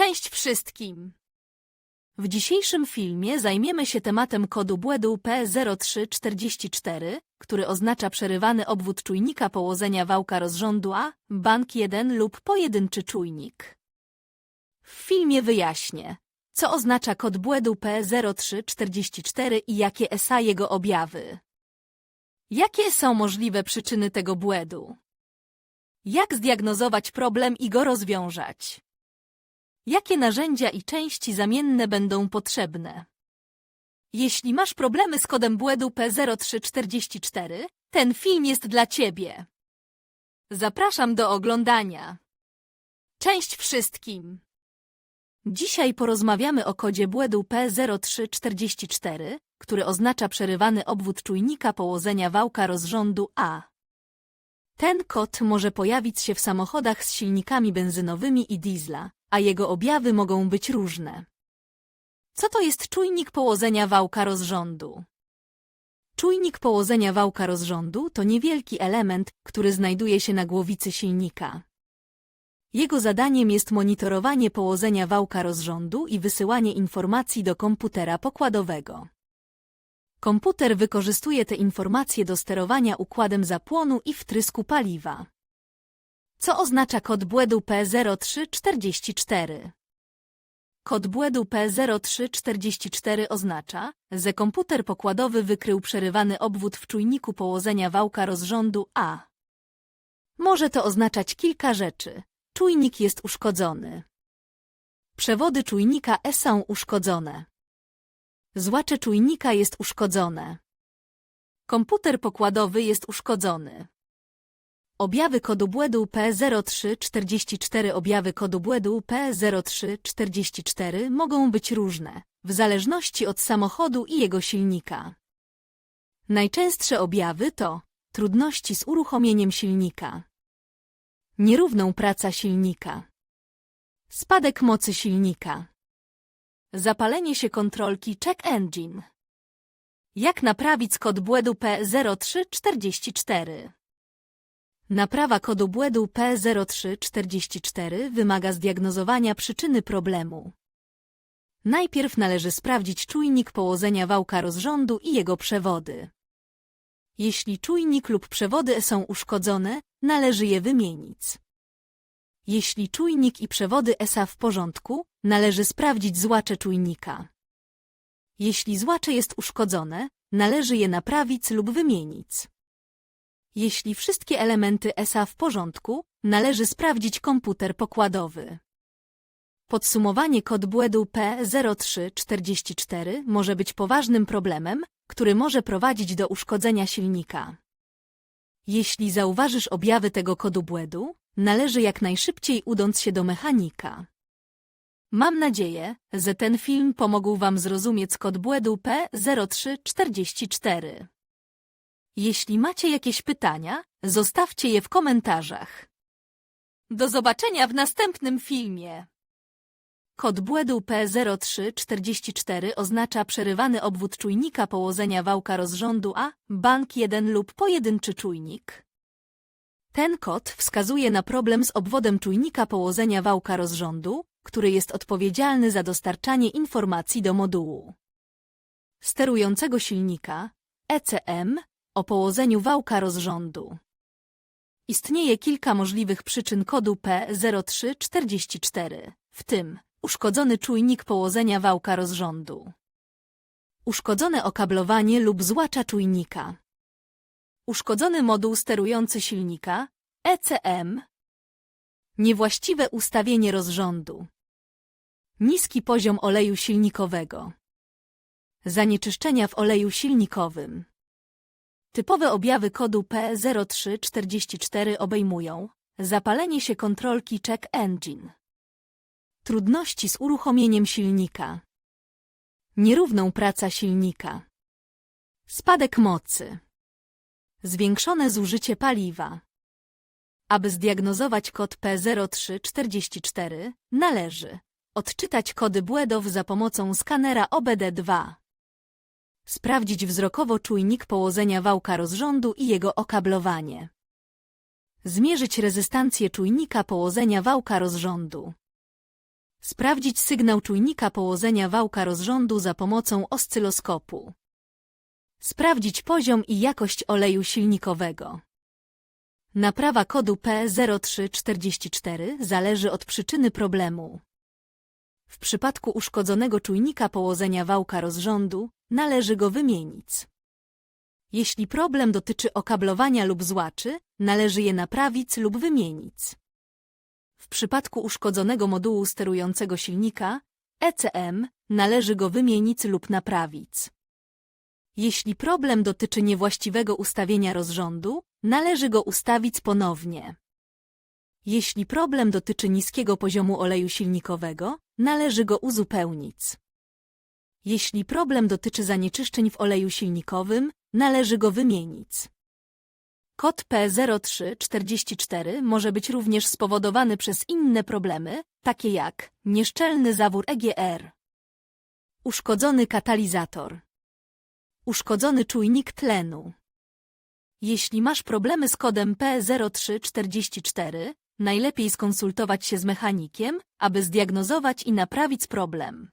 Cześć wszystkim! W dzisiejszym filmie zajmiemy się tematem kodu błędu P0344, który oznacza przerywany obwód czujnika położenia wałka rozrządu A, bank 1 lub pojedynczy czujnik. W filmie wyjaśnię, co oznacza kod błędu P0344 i jakie SA jego objawy. Jakie są możliwe przyczyny tego błędu? Jak zdiagnozować problem i go rozwiązać? Jakie narzędzia i części zamienne będą potrzebne? Jeśli masz problemy z kodem błędu P0344, ten film jest dla Ciebie. Zapraszam do oglądania. Cześć wszystkim! Dzisiaj porozmawiamy o kodzie błędu P0344, który oznacza przerywany obwód czujnika położenia wałka rozrządu A. Ten kod może pojawić się w samochodach z silnikami benzynowymi i diesla, a jego objawy mogą być różne. Co to jest czujnik położenia wałka rozrządu? Czujnik położenia wałka rozrządu to niewielki element, który znajduje się na głowicy silnika. Jego zadaniem jest monitorowanie położenia wałka rozrządu i wysyłanie informacji do komputera pokładowego. Komputer wykorzystuje te informacje do sterowania układem zapłonu i wtrysku paliwa. Co oznacza kod błędu P0344? Kod błędu P0344 oznacza, że komputer pokładowy wykrył przerywany obwód w czujniku położenia wałka rozrządu A. Może to oznaczać kilka rzeczy. Czujnik jest uszkodzony. Przewody czujnika E są uszkodzone. Złacze czujnika jest uszkodzone. Komputer pokładowy jest uszkodzony. Objawy kodu błędu P0344 Objawy kodu błędu P0344 mogą być różne, w zależności od samochodu i jego silnika. Najczęstsze objawy to trudności z uruchomieniem silnika, nierówną praca silnika, spadek mocy silnika, zapalenie się kontrolki check engine. Jak naprawić kod błędu P0344? Naprawa kodu błędu P0344 wymaga zdiagnozowania przyczyny problemu. Najpierw należy sprawdzić czujnik położenia wałka rozrządu i jego przewody. Jeśli czujnik lub przewody są uszkodzone, należy je wymienić. Jeśli czujnik i przewody ESA w porządku, należy sprawdzić złacze czujnika. Jeśli złacze jest uszkodzone, należy je naprawić lub wymienić. Jeśli wszystkie elementy ESA w porządku, należy sprawdzić komputer pokładowy. Podsumowanie kod błędu P0344 może być poważnym problemem, który może prowadzić do uszkodzenia silnika. Jeśli zauważysz objawy tego kodu błędu, należy jak najszybciej udąc się do mechanika. Mam nadzieję, że ten film pomógł Wam zrozumieć kod błędu P0344. Jeśli macie jakieś pytania, zostawcie je w komentarzach. Do zobaczenia w następnym filmie. Kod błędu P0344 oznacza przerywany obwód czujnika położenia wałka rozrządu A, bank 1 lub pojedynczy czujnik. Ten kod wskazuje na problem z obwodem czujnika położenia wałka rozrządu, który jest odpowiedzialny za dostarczanie informacji do modułu. Sterującego silnika ECM o położeniu wałka rozrządu. Istnieje kilka możliwych przyczyn kodu P0344, w tym uszkodzony czujnik położenia wałka rozrządu, uszkodzone okablowanie lub złacza czujnika, uszkodzony moduł sterujący silnika ECM, niewłaściwe ustawienie rozrządu, niski poziom oleju silnikowego, zanieczyszczenia w oleju silnikowym. Typowe objawy kodu P0344 obejmują zapalenie się kontrolki check engine, trudności z uruchomieniem silnika, nierówną praca silnika, spadek mocy, zwiększone zużycie paliwa. Aby zdiagnozować kod P0344, należy odczytać kody błędów za pomocą skanera OBD2. Sprawdzić wzrokowo czujnik położenia wałka rozrządu i jego okablowanie. Zmierzyć rezystancję czujnika położenia wałka rozrządu. Sprawdzić sygnał czujnika położenia wałka rozrządu za pomocą oscyloskopu. Sprawdzić poziom i jakość oleju silnikowego. Naprawa kodu P0344 zależy od przyczyny problemu. W przypadku uszkodzonego czujnika położenia wałka rozrządu należy go wymienić. Jeśli problem dotyczy okablowania lub złaczy, należy je naprawić lub wymienić. W przypadku uszkodzonego modułu sterującego silnika ECM należy go wymienić lub naprawić. Jeśli problem dotyczy niewłaściwego ustawienia rozrządu, należy go ustawić ponownie. Jeśli problem dotyczy niskiego poziomu oleju silnikowego, należy go uzupełnić. Jeśli problem dotyczy zanieczyszczeń w oleju silnikowym, należy go wymienić. Kod P0344 może być również spowodowany przez inne problemy, takie jak nieszczelny zawór EGR, uszkodzony katalizator, uszkodzony czujnik tlenu. Jeśli masz problemy z kodem P0344, najlepiej skonsultować się z mechanikiem, aby zdiagnozować i naprawić problem.